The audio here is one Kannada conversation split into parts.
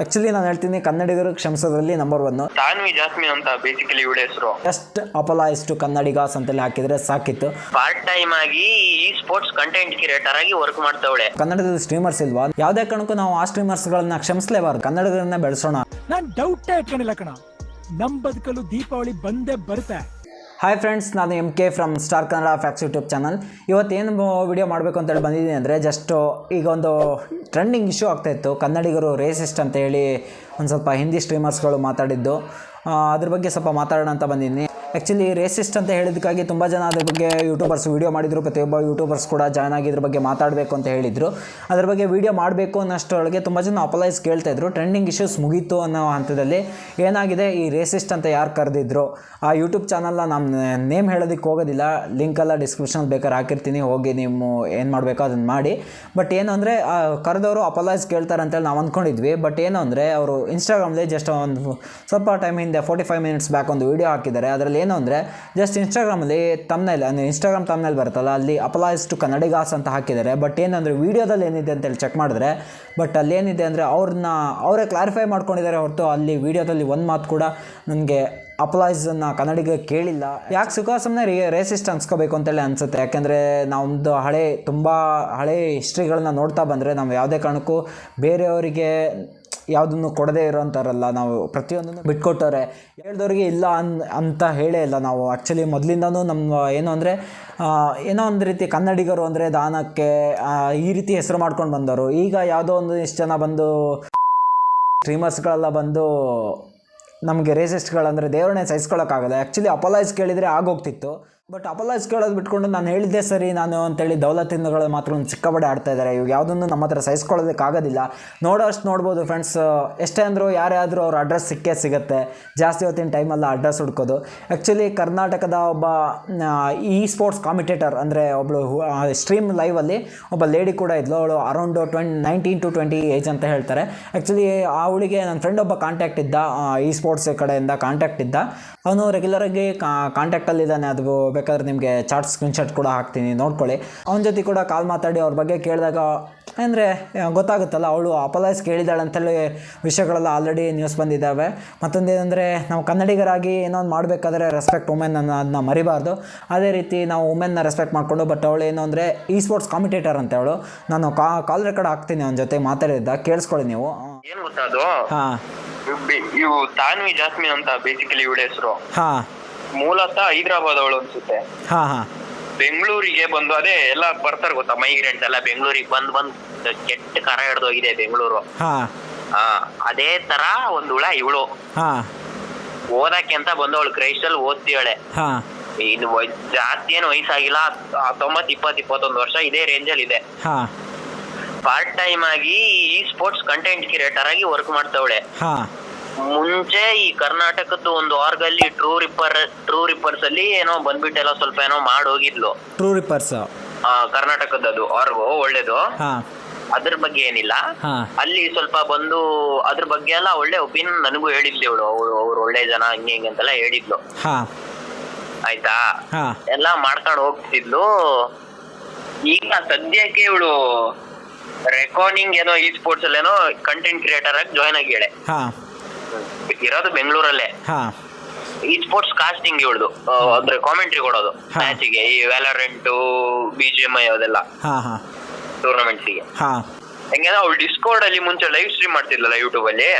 ಆ್ಯಕ್ಚುಲಿ ನಾನು ಹೇಳ್ತೀನಿ ಕನ್ನಡಿಗರು ಕ್ಷಮಿಸೋದ್ರಲ್ಲಿ ನಂಬರ್ ಒನ್ ತಾನ್ವಿ ಜಾಸ್ಮಿನ್ ಅಂತ ಬೇಸಿಕಲಿ ಇವಳ ಹೆಸರು. ಜಸ್ಟ್ ಅಪಲಾಯ್ಸ್ ಟು ಕನ್ನಡಿಗಾಸ್ ಅಂತೇಳಿ ಹಾಕಿದ್ರೆ ಸಾಕಿತ್ತು. ಪಾರ್ಟ್ ಟೈಮ್ ಆಗಿ ಈ ಸ್ಪೋರ್ಟ್ಸ್ ಕಂಟೆಂಟ್ ಕ್ರಿಯೇಟರ್ ಆಗಿ ವರ್ಕ್ ಮಾಡ್ತಾವಳೆ. ಕನ್ನಡದಲ್ಲಿ ಸ್ಟ್ರೀಮರ್ಸ್ ಇಲ್ವಾ? ಯಾವ್ದೇ ಕಾರಣಕ್ಕೂ ನಾವು ಆ ಸ್ಟ್ರೀಮರ್ಸ್ ಗಳನ್ನ ಕ್ಷಮಿಸಲೇಬಾರ್ದು. ಕನ್ನಡಗಳನ್ನ ಬೆಳೆಸೋಣ. ನಾನ್ ಡೌಟ್ ಇಟ್ಕೊಂಡಿಲ್ಲ ಕಣ. ನಮ್ ಬದುಕಲು ದೀಪಾವಳಿ ಬಂದೇ ಬರುತ್ತೆ. ಹಾಯ್ ಫ್ರೆಂಡ್ಸ್ ನಾನು M K from Star Kannada facts YouTube channel ಇವತ್ತೇನು ವಿಡಿಯೋ ಮಾಡಬೇಕು ಅಂತೇಳಿ ಬಂದಿದ್ದೀನಿ ಅಂದರೆ ಜಸ್ಟು ಈಗ ಒಂದು ಟ್ರೆಂಡಿಂಗ್ ಇಶ್ಯೂ ಆಗ್ತಾಯಿತ್ತು ಕನ್ನಡಿಗರು ರೇಸಿಸ್ಟ್ ಅಂತ ಹೇಳಿ ಒಂದು ಸ್ವಲ್ಪ ಹಿಂದಿ ಸ್ಟ್ರೀಮರ್ಸ್ಗಳು ಮಾತಾಡಿದ್ದು. ಅದ್ರ ಬಗ್ಗೆ ಸ್ವಲ್ಪ ಮಾತಾಡೋಣ ಅಂತ ಬಂದಿದ್ದೀನಿ. ಆ್ಯಕ್ಚುಲಿ ರೇಸಿಸ್ಟ್ ಅಂತ ಹೇಳಿದ್ದಕ್ಕಾಗಿ ತುಂಬ ಜನ ಅದ್ರ ಬಗ್ಗೆ ಯೂಟ್ಯೂಬರ್ಸ್ ವೀಡಿಯೋ ಮಾಡಿದರು, ಪ್ರತಿಯೊಬ್ಬ ಯೂಟ್ಯೂಬರ್ಸ್ ಕೂಡ ಜಾಯ್ನ್ ಆಗಿ ಇದ್ರ ಬಗ್ಗೆ ಮಾತಾಡಬೇಕು ಅಂತ ಹೇಳಿದರು. ಅದ್ರ ಬಗ್ಗೆ ವೀಡಿಯೋ ಮಾಡಬೇಕು ಅನ್ನೋಷ್ಟರೊಳಗೆ ತುಂಬ ಜನ ಅಪಲೈಸ್ ಕೇಳ್ತಾಯಿದ್ರು ಟ್ರೆಂಡಿಂಗ್ ಇಶ್ಯೂಸ್ ಮುಗೀತು ಅನ್ನೋ ಹಂತದಲ್ಲಿ ಏನಾಗಿದೆ? ಈ ರೇಸಿಸ್ಟ್ ಅಂತ ಯಾರು ಕರೆದಿದ್ರು? ಆ ಯೂಟ್ಯೂಬ್ ಚಾನಲ್ನ ನಮ್ಮ ನೇಮ್ ಹೇಳೋದಕ್ಕೆ ಹೋಗೋದಿಲ್ಲ. ಲಿಂಕೆಲ್ಲ ಡಿಸ್ಕ್ರಿಪ್ಷನಲ್ಲಿ ಬೇಕಾದ್ರೆ ಹಾಕಿರ್ತೀನಿ. ಹೋಗಿ ನೀವು ಏನು ಮಾಡಬೇಕೋ ಅದನ್ನು ಮಾಡಿ. ಬಟ್ ಏನು ಅಂದರೆ ಕರೆದವರು ಅಪಲೈಸ್ ಕೇಳ್ತಾರೆ ಅಂತೇಳಿ ನಾವು ಅಂದ್ಕೊಂಡಿದ್ವಿ ಬಟ್ ಏನು ಅಂದರೆ, ಅವರು ಇನ್ಸ್ಟಾಗ್ರಾಮ್ಲಿ ಜಸ್ಟ್ ಒಂದು ಸ್ವಲ್ಪ ಟೈಮ್ ಹಿಂದೆ ಫೋರ್ಟಿ ಫೈವ್ ಮಿನಿಟ್ಸ್ ಬ್ಯಾಕ್ ಒಂದು ವೀಡಿಯೋ ಹಾಕಿದ್ದಾರೆ. ಅದರಲ್ಲಿ ಏನು ಅಂದರೆ ಜಸ್ಟ್ ಇನ್ಸ್ಟಾಗ್ರಾಮಲ್ಲಿ ತಮ್ನಲ್ಲಿ ಅಂದರೆ ಇನ್ಸ್ಟಾಗ್ರಾಮ್ ತಮ್ನಲ್ಲಿ ಬರುತ್ತಲ್ಲ, ಅಲ್ಲಿ ಅಪ್ಲೈಸ್ ಟು ಕನ್ನಡಿಗಾಸ್ ಅಂತ ಹಾಕಿದ್ದಾರೆ. ಬಟ್ ಏನಂದರೆ ವೀಡಿಯೋದಲ್ಲಿ ಏನಿದೆ ಅಂತೇಳಿ ಚೆಕ್ ಮಾಡಿದ್ರೆ ಬಟ್ ಅಲ್ಲಿ ಏನಿದೆ ಅಂದರೆ ಅವ್ರನ್ನ, ಅವರೇ ಕ್ಲಾರಿಫೈ ಮಾಡ್ಕೊಂಡಿದ್ದಾರೆ ಹೊರತು ಅಲ್ಲಿ ವೀಡಿಯೋದಲ್ಲಿ ಒಂದು ಮಾತು ಕೂಡ ನನಗೆ ಅಪ್ಲೈಸನ್ನು ಕನ್ನಡಿಗ ಕೇಳಿಲ್ಲ. ಯಾಕೆ ಸುಖ ಸುಮ್ಮನೆ ರೇ ರೇಸಿಸ್ಟ್ ಅನ್ಸ್ಕೋಬೇಕು ಅಂತೇಳಿ ಅನಿಸುತ್ತೆ. ಯಾಕೆಂದರೆ ನಮ್ಮದು ಹಳೆ, ತುಂಬ ಹಳೆ ಹಿಸ್ಟ್ರಿಗಳನ್ನ ನೋಡ್ತಾ ಬಂದರೆ, ನಾವು ಯಾವುದೇ ಕಾರಣಕ್ಕೂ ಬೇರೆಯವರಿಗೆ ಯಾವುದನ್ನು ಕೊಡದೇ ಇರೋಂಥವ್ರಲ್ಲ ನಾವು ಪ್ರತಿಯೊಂದನ್ನು ಬಿಟ್ಕೊಟ್ಟವ್ರೆ. ಹೇಳ್ದವ್ರಿಗೆ ಇಲ್ಲ ಅನ್, ಅಂತ ಹೇಳೇ ಇಲ್ಲ ನಾವು. ಆ್ಯಕ್ಚುಲಿ ಮೊದಲಿಂದನೂ ನಮ್ಮ ಏನು ಅಂದರೆ ಏನೋ ಒಂದು ರೀತಿ ಕನ್ನಡಿಗರು ಅಂದರೆ ದಾನಕ್ಕೆ ಈ ರೀತಿ ಹೆಸರು ಮಾಡ್ಕೊಂಡು ಬಂದವರು. ಈಗ ಯಾವುದೋ ಒಂದು ಇಷ್ಟು ಜನ ಬಂದು ಸ್ಟ್ರೀಮರ್ಸ್ಗಳೆಲ್ಲ ಬಂದು ನಮಗೆ ರೇಸಿಸ್ಟ್ಗಳಂದರೆ ದೇವರನ್ನೇ ಸಹಿಸ್ಕೊಳ್ಳೋಕ್ಕಾಗಲ್ಲ ಆ್ಯಕ್ಚುಲಿ ಅಪಲೈಸ್ ಕೇಳಿದರೆ ಆಗೋಗ್ತಿತ್ತು. ಬಟ್ ಅಪಲೈಸ್ ಕೇಳೋದು ಬಿಟ್ಕೊಂಡು ನಾನು ಹೇಳಿದ್ದೆ ಸರಿ, ನಾನು ಅಂತೇಳಿ ದೌಲತ್ತಿಂದಗಳು ಮಾತ್ರ ಒಂದು ಚಿಕ್ಕಬಡೆ ಆಡ್ತಾ ಇದ್ದಾರೆ. ಇವಾಗ ಯಾವುದನ್ನು ನಮ್ಮ ಹತ್ರ ಸಹಿಸ್ಕೊಳ್ಳೋದಕ್ಕಾಗೋದಿಲ್ಲ ನೋಡೋಷ್ಟು ನೋಡ್ಬೋದು ಫ್ರೆಂಡ್ಸ್ ಎಷ್ಟೇ ಅಂದರೂ ಯಾರೇ ಆದರೂ ಅವ್ರ ಅಡ್ರೆಸ್ ಸಿಕ್ಕೇ ಸಿಗುತ್ತೆ. ಜಾಸ್ತಿ ಹೊತ್ತಿನ ಟೈಮಲ್ಲ ಅಡ್ರೆಸ್ ಹುಡ್ಕೋದು. ಆ್ಯಕ್ಚುಲಿ ಕರ್ನಾಟಕದ ಒಬ್ಬ ಇ ಸ್ಪೋರ್ಟ್ಸ್ ಕಾಮಿಟೇಟರ್ ಅಂದರೆ ಒಬ್ಬಳು ಸ್ಟ್ರೀಮ್ ಲೈವಲ್ಲಿ ಒಬ್ಬ ಲೇಡಿ ಕೂಡ ಇದ್ಲು. ಅವಳು around twenty nineteen to twenty age ಅಂತ ಹೇಳ್ತಾರೆ. ಆ್ಯಕ್ಚುಲಿ ಆ ಅವಳಿಗೆ ನನ್ನ ಫ್ರೆಂಡ್ ಒಬ್ಬ ಕಾಂಟ್ಯಾಕ್ಟ್ ಇದ್ದ ಇ ಸ್ಪೋರ್ಟ್ಸ್ ಕಡೆಯಿಂದ ಕಾಂಟ್ಯಾಕ್ಟ್ ಇದ್ದ. ಅವನು ರೆಗ್ಯುಲರಾಗಿ ಕಾಂಟ್ಯಾಕ್ಟಲ್ಲಿದ್ದಾನೆ ಅದು ಬೇಕಾದ್ರೆ ನಿಮಗೆ ಚಾರ್ಟ್ ಸ್ಕ್ರೀನ್ಶಾಟ್ ಕೂಡ ಹಾಕ್ತೀನಿ ನೋಡ್ಕೊಳ್ಳಿ. ಅವನ ಜೊತೆ ಕೂಡ ಕಾಲ್ ಮಾತಾಡಿ ಅವ್ರ ಬಗ್ಗೆ ಕೇಳಿದಾಗ ಅಂದರೆ ಗೊತ್ತಾಗುತ್ತಲ್ಲ ಅವಳು ಅಪಲೈಸ್ ಕೇಳಿದಾಳೆ ಅಂತೇಳಿ ವಿಷಯಗಳೆಲ್ಲ ಆಲ್ರೆಡಿ ನ್ಯೂಸ್ ಬಂದಿದ್ದಾವೆ. ಮತ್ತೊಂದೇನೆಂದರೆ ನಾವು ಕನ್ನಡಿಗರಾಗಿ ಏನೋ ಒಂದು ಮಾಡಬೇಕಾದ್ರೆ ರೆಸ್ಪೆಕ್ಟ್ ವುಮೆನ್ ಅನ್ನ ಅದನ್ನ ಮರಿಬಾರ್ದು. ಅದೇ ರೀತಿ ನಾವು ವುಮೆನ್ನ ರೆಸ್ಪೆಕ್ಟ್ ಮಾಡಿಕೊಂಡು ಬಟ್ ಅವಳು ಏನು ಅಂದರೆ ಈ ಸ್ಪೋರ್ಟ್ಸ್ ಕಾಮಿಟೇಟರ್ ಅಂತ ಅವಳು. ನಾನು ಕಾ ಕಾಲ್ ರೆಕಾರ್ಡ್ ಹಾಕ್ತೀನಿ ಅವನ ಜೊತೆ ಮಾತಾಡಿದ್ದ ಕೇಳಿಸ್ಕೊಳ್ಳಿ ನೀವು. ಏನು ಗೊತ್ತಾ ಅದು? ಹಾಂ. ಇವು ತಾನ್ವಿ ಜಾಸ್ಮಿನ್ ಅಂತ ಬೇಸಿಕಲಿ ಇವಳ ಹೆಸರು. ಹಾಂ. ಮೂಲತಃ ಹೈದರಾಬಾದ್ ಅವಳು ಅನ್ಸುತ್ತೆ. ಹಾಂ ಹಾಂ. ಬೆಂಗಳೂರಿಗೆ ಬಂದು ಅದೇ ಎಲ್ಲ ಬರ್ತಾರೆ ಗೊತ್ತಾ ಮೈಗ್ರೆಂಟ್ ಎಲ್ಲ ಬೆಂಗಳೂರಿಗೆ ಬಂದ್ ಬಂದ್ ಕೆಟ್ಟ ಕರ ಹಿಡ್ದೋಗಿದೆ ಬೆಂಗಳೂರು. ಹಾಂ. ಅದೇ ತರ ಒಂದು ಹುಳ ಇವಳು. ಹಾಂ. ಓದಕ್ಕೆ ಅಂತ ಬಂದವಳು ಕ್ರೈಸ್ಟಲ್ ಓದ್ತಿವಳೆ ಹಾಂ. ಇದು ವಯ್- ಜಾಸ್ತಿ ಏನು ವಯಸ್ಸಾಗಿಲ್ಲ ಹತ್ತೊಂಬತ್ ಇಪ್ಪತ್ ಇಪ್ಪತ್ತೊಂದು ವರ್ಷ ಇದೇ ರೇಂಜ್ ಅಲ್ಲಿ ಇದೆ. ಹಾಂ. ಪಾರ್ಟ್ ಟೈಮ್ ಆಗಿ ಈ ಸ್ಪೋರ್ಟ್ಸ್ ಕಂಟೆಂಟ್ ಕ್ರಿಯೇಟರ್ ಆಗಿ ವರ್ಕ್ ಮಾಡ್ತವಳೆ. ಹಾಂ. ಮುಂಚೆ ಈ ಕರ್ನಾಟಕದ ಒಂದು ಆರ್ಗ್ ಅಲ್ಲಿ ಟ್ರೂ ರಿಪರ್ ಟ್ರೂ ರಿಪರ್ಸ್ ಅಲ್ಲಿ ಏನೋ ಬಂದ್ಬಿಟ್ಟೆಲ್ಲ ಸ್ವಲ್ಪ ಏನೋ ಮಾಡಿ ಹೋಗಿದ್ಲು ಟ್ರೂ ರಿಪರ್ಸ್ ಆ, ಕರ್ನಾಟಕದದು ಆರ್ಗು ಒಳ್ಳೇದು. ಹಾಂ. ಅದ್ರ ಬಗ್ಗೆ ಏನಿಲ್ಲ. ಹಾಂ. ಅಲ್ಲಿ ಸ್ವಲ್ಪ ಬಂದು ಅದ್ರ ಬಗ್ಗೆ ಎಲ್ಲ ಒಳ್ಳೆ ಒಪಿನಿಯನ್ ನನಗೂ ಹೇಳಿದ್ಲು ಇವಳು. ಅವ್ರು ಒಳ್ಳೆ ಜನ ಹಂಗೆ ಹಿಂಗೆ ಅಂತೆಲ್ಲ ಹೇಳಿದ್ಲು. ಹಾಂ. ಆಯ್ತಾ? ಹಾಂ. ಎಲ್ಲ ಮಾಡ್ಕೊಂಡು ಹೋಗ್ತಿದ್ಲು. ಈಗ ಸದ್ಯಕ್ಕೆ ಇವಳು ರೆಕಾರ್ಡಿಂಗ್ ಏನೋ ಈ ಸ್ಪೋರ್ಟ್ಸ್ ಅಲ್ಲಿ ಏನೋ ಕಂಟೆಂಟ್ ಕ್ರಿಯೇಟರ್ ಆಗಿ ಜಾಯ್ನ್ ಆಗಿ ಹಾಂ. ಇರೋದು ಬೆಂಗಳೂರಲ್ಲೇ. ಈ ಸ್ಪೋರ್ಟ್ಸ್ ಕಾಸ್ಟಿಂಗ್ ಇವಳ್ದು. ಅಂದ್ರೆ ಕಾಮೆಂಟ್ರಿ ಕೊಡೋದು. ಮ್ಯಾಚಿಗೆ ಈ Valorant B G M I ಅದೆಲ್ಲ. ಟೂರ್ನಮೆಂಟ್ಸಿಗೆ ಹೆಂಗಂದ್ರೆ ಅವಳು ಡಿಸ್ಕೌಡ್ ಅಲ್ಲಿ ಮುಂಚೆ ಲೈವ್ ಸ್ಟ್ರೀಮ್ ಮಾಡ್ತಿದ್ಲಲ್ಲ ಯೂಟ್ಯೂಬ್ ಅಲ್ಲಿ?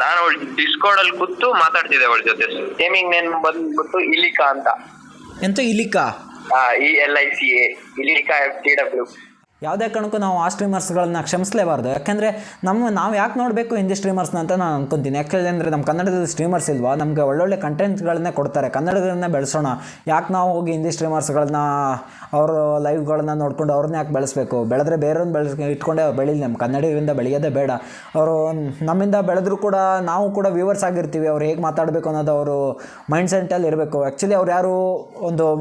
ನಾನು ಅವಳು ಡಿಸ್ಕೋರ್ಡ್ ಅಲ್ಲಿ ಕೂತು ಮಾತಾಡ್ತಿದ್ದೆ ಅವಳ ಜೊತೆ. ಗೇಮಿಂಗ್ ನೇಮ್ ಬಂದ್ಬಿಟ್ಟು ಇಲಿಕಾ ಅಂತ. ಎಂತ ಇಲಿಕಾ? E L I C A ಇಲಿಕಾ F T W ಯಾವುದೇ ಕಾರಣಕ್ಕೂ ನಾವು ಆ ಸ್ಟ್ರೀಮರ್ಸ್ಗಳನ್ನ ಕ್ಷಮಿಸಲೇಬಾರ್ದು. ಯಾಕೆಂದರೆ ನಮ್ಮ, ನಾವು ಯಾಕೆ ನೋಡಬೇಕು ಹಿಂದಿ ಸ್ಟ್ರೀಮರ್ಸ್ನ ಅಂತ ನಾನು ಅನ್ಕೊತೀನಿ. ಯಾಕೆಂದರೆ ನಮ್ಮ ಕನ್ನಡದಲ್ಲಿ ಸ್ಟ್ರೀಮರ್ಸ್ ಇಲ್ವಾ? ನಮಗೆ ಒಳ್ಳೊಳ್ಳೆ ಕಂಟೆಂಟ್ಗಳನ್ನೇ ಕೊಡ್ತಾರೆ. ಕನ್ನಡಗಳನ್ನೇ ಬೆಳೆಸೋಣ. ಯಾಕೆ ನಾವು ಹೋಗಿ ಹಿಂದಿ ಸ್ಟ್ರೀಮರ್ಸ್ಗಳನ್ನ, ಅವರು ಲೈವ್ಗಳನ್ನ ನೋಡ್ಕೊಂಡು ಅವ್ರನ್ನ ಯಾಕೆ ಬೆಳೆಸಬೇಕು? ಬೆಳೆದ್ರೆ ಬೇರೆಯವ್ರನ್ನ ಬೆಳೆಸ್, ಇಟ್ಕೊಂಡೆ ಅವ್ರು ಬೆಳೀಲಿ ನಮ್ಮ ಕನ್ನಡಿಗರಿಂದ ಬೆಳೆಯೋದೇ ಬೇಡ. ಅವರು ನಮ್ಮಿಂದ ಬೆಳೆದ್ರೂ ಕೂಡ ನಾವು ಕೂಡ ವ್ಯೂವರ್ಸ್ ಆಗಿರ್ತೀವಿ. ಅವ್ರು ಹೇಗೆ ಮಾತಾಡಬೇಕು ಅನ್ನೋದು ಅವರು ಮೈಂಡ್ ಸೆಟ್ಟಲ್ಲಿ ಇರಬೇಕು. ಆ್ಯಕ್ಚುಲಿ ಅವ್ರು ಯಾರು ಒಂದು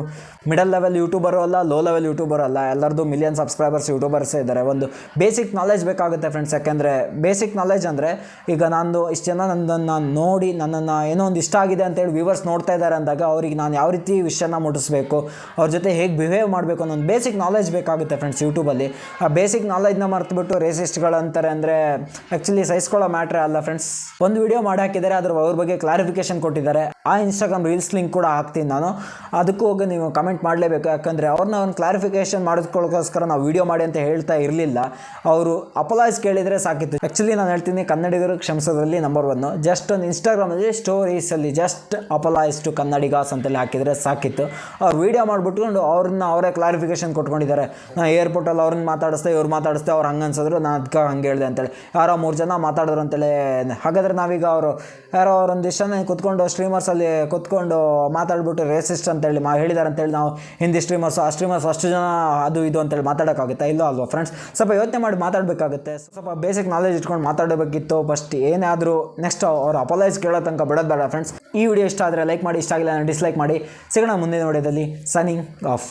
ಮಿಡಲ್ ಲೆವೆಲ್ ಯೂಟ್ಯೂಬರು ಅಲ್ಲ ಲೋ ಲೆವೆಲ್ ಯೂಟ್ಯೂಬರ್ ಅಲ್ಲ. ಎಲ್ಲರದು ಮಿಲಿಯನ್ ಸಬ್ಸ್ಕ್ರೈಬರ್ಸ್ ಫೇಮಸ್ ಯೂಟ್ಯೂಬರ್ಸ್ ಇದ್ದಾರೆ. ಒಂದು ಬೇಸಿಕ್ ನಾಲೆಜ್ ಬೇಕಾಗುತ್ತೆ ಫ್ರೆಂಡ್ಸ್ ಯಾಕೆಂದರೆ ಬೇಸಿಕ್ ನಾಲೆಜ್ ಅಂದರೆ ಈಗ ನಾನು ಇಷ್ಟು ಜನ ನನ್ನನ್ನು ನೋಡಿ, ನನ್ನನ್ನು ಏನೋ ಒಂದು ಇಷ್ಟ ಆಗಿದೆ ಅಂತೇಳಿ ವ್ಯೂವರ್ಸ್ ನೋಡ್ತಾ ಇದ್ದಾರೆ ಅಂದಾಗ ಅವ್ರಿಗೆ ನಾನು ಯಾವ ರೀತಿ ವಿಷಯನ ಮುಟ್ಟಿಸ್ಬೇಕು, ಅವ್ರ ಜೊತೆ ಹೇಗೆ ಬಿಹೇವ್ ಮಾಡಬೇಕು ಅನ್ನೋ ಒಂದು ಬೇಸಿಕ್ ನಾಲೆಜ್ ಬೇಕಾಗುತ್ತೆ ಫ್ರೆಂಡ್ಸ್ ಯೂಟ್ಯೂಬಲ್ಲಿ. ಆ ಬೇಸಿಕ್ ನಾಲೆಜ್ನ ಮರೆತುಬಿಟ್ಟು ರೇಸಿಸ್ಟ್ಗಳು ಅಂತಾರೆ ಅಂದರೆ ಆ್ಯಕ್ಚುಲಿ ಸಹಿಸ್ಕೊಳ್ಳೋ ಮ್ಯಾಟ್ರೇ ಅಲ್ಲ ಫ್ರೆಂಡ್ಸ್ ಒಂದು ವಿಡಿಯೋ ಮಾಡಿ ಹಾಕಿದ್ದಾರೆ, ಅದ್ರ ಅವ್ರ ಬಗ್ಗೆ ಕ್ಲಾರಿಫಿಕೇಶನ್ ಕೊಟ್ಟಿದ್ದಾರೆ. ಆ ಇನ್ಸ್ಟಾಗ್ರಾಮ್ ರೀಲ್ಸ್ ಲಿಂಕ್ ಕೂಡ ಹಾಕ್ತೀನಿ ನಾನು. ಅದಕ್ಕೂ ಹೋಗಿ ನೀವು ಕಮೆಂಟ್ ಮಾಡಲೇಬೇಕು. ಯಾಕಂದರೆ ಅವ್ರನ್ನ ಒಂದು ಕ್ಲಾರಿಫಿಕೇಶನ್ ಮಾಡೋದಕ್ಕೋಸ್ಕರ ನಾವು ವೀಡಿಯೋ ಅಂತ ಹೇಳ್ತಾ ಇರಲಿಲ್ಲ. ಅವರು ಅಪಲಾಯ್ಸ್ ಕೇಳಿದರೆ ಸಾಕಿತ್ತು. ಆ್ಯಕ್ಚುಲಿ ನಾನು ಹೇಳ್ತೀನಿ, ಕನ್ನಡಿಗರು ಕ್ಷಮಿಸೋದ್ರಲ್ಲಿ ನಂಬರ್ ಒನ್ನು ಜಸ್ಟ್ ಒಂದು ಇನ್ಸ್ಟಾಗ್ರಾಮಲ್ಲಿ ಸ್ಟೋರೀಸಲ್ಲಿ ಜಸ್ಟ್ ಅಪಲಾಯ್ಸ್ ಟು ಕನ್ನಡಿಗಾಸ್ ಅಂತೇಳಿ ಹಾಕಿದರೆ ಸಾಕಿತ್ತು. ಅವ್ರು ವೀಡಿಯೋ ಮಾಡಿಬಿಟ್ಕೊಂಡು ಅವ್ರನ್ನ ಅವರೇ ಕ್ಲಾರಿಫಿಕೇಶನ್ ಕೊಟ್ಕೊಂಡಿದ್ದಾರೆ. ನಾನು ಏರ್ಪೋರ್ಟಲ್ಲಿ ಅವ್ರನ್ನ ಮಾತಾಡಿಸ್ದೆ, ಇವ್ರು ಮಾತಾಡಿಸ್ದೆ, ಅವ್ರು ಹಂಗೆ ಅನ್ಸಿದ್ರು ನಾನು ಅದಕ್ಕೆ ಹಂಗೆ ಹೇಳಿದೆ ಅಂತೇಳಿ. ಯಾರೋ ಮೂರು ಜನ ಮಾತಾಡಿದ್ರು ಅಂತೇಳಿ ಹಾಗಾದರೆ ನಾವೀಗ ಅವರು ಯಾರೋ ಅವ್ರೊಂದಿಷ್ಟು ಜನ ಕೂತ್ಕೊಂಡು ಸ್ಟ್ರೀಮರ್ಸಲ್ಲಿ ಕೂತ್ಕೊಂಡು ಮಾತಾಡ್ಬಿಟ್ಟು ರೇಸಿಸ್ಟ್ ಅಂತೇಳಿ ಮಾ ಹೇಳಿದ್ದಾರೆ ಅಂತೇಳಿ ನಾವು ಹಿಂದಿ ಸ್ಟ್ರೀಮರ್ಸು ಆ ಸ್ಟ್ರೀಮರ್ಸ್ ಅಷ್ಟು ಜನ ಅದು ಇದು ಅಂತೇಳಿ ಮಾತಾಡೋಕ್ಕಾಗುತ್ತೆ. ಇಲ್ಲೋ ಅಲ್ವಾ ಫ್ರೆಂಡ್ಸ್ ಸ್ವಲ್ಪ ಯೋಚನೆ ಮಾಡಿ ಮಾತಾಡಬೇಕಾಗುತ್ತೆ. ಸ್ವಲ್ಪ ಬೇಸಿಕ್ ನಾಲೆಜ್ ಇಟ್ಕೊಂಡು ಮಾತಾಡಬೇಕಿತ್ತು. ಫಸ್ಟ್ ಏನಾದರೂ ನೆಕ್ಸ್ಟ್ ಅವ್ರು ಅಪಲೈಸ್ ಕೇಳೋ ತನಕ ಬಿಡೋದು ಬೇಡ ಫ್ರೆಂಡ್ಸ್ ಈ ವಿಡಿಯೋ ಇಷ್ಟ ಆದರೆ ಲೈಕ್ ಮಾಡಿ, ಇಷ್ಟ ಆಗಿಲ್ಲ ಡಿಸ್ಲೈಕ್ ಮಾಡಿ. ಸಿಗೋಣ ಮುಂದಿನ ವಿಡಿಯೋದಲ್ಲಿ ಸನಿಂಗ್ ಆಫ್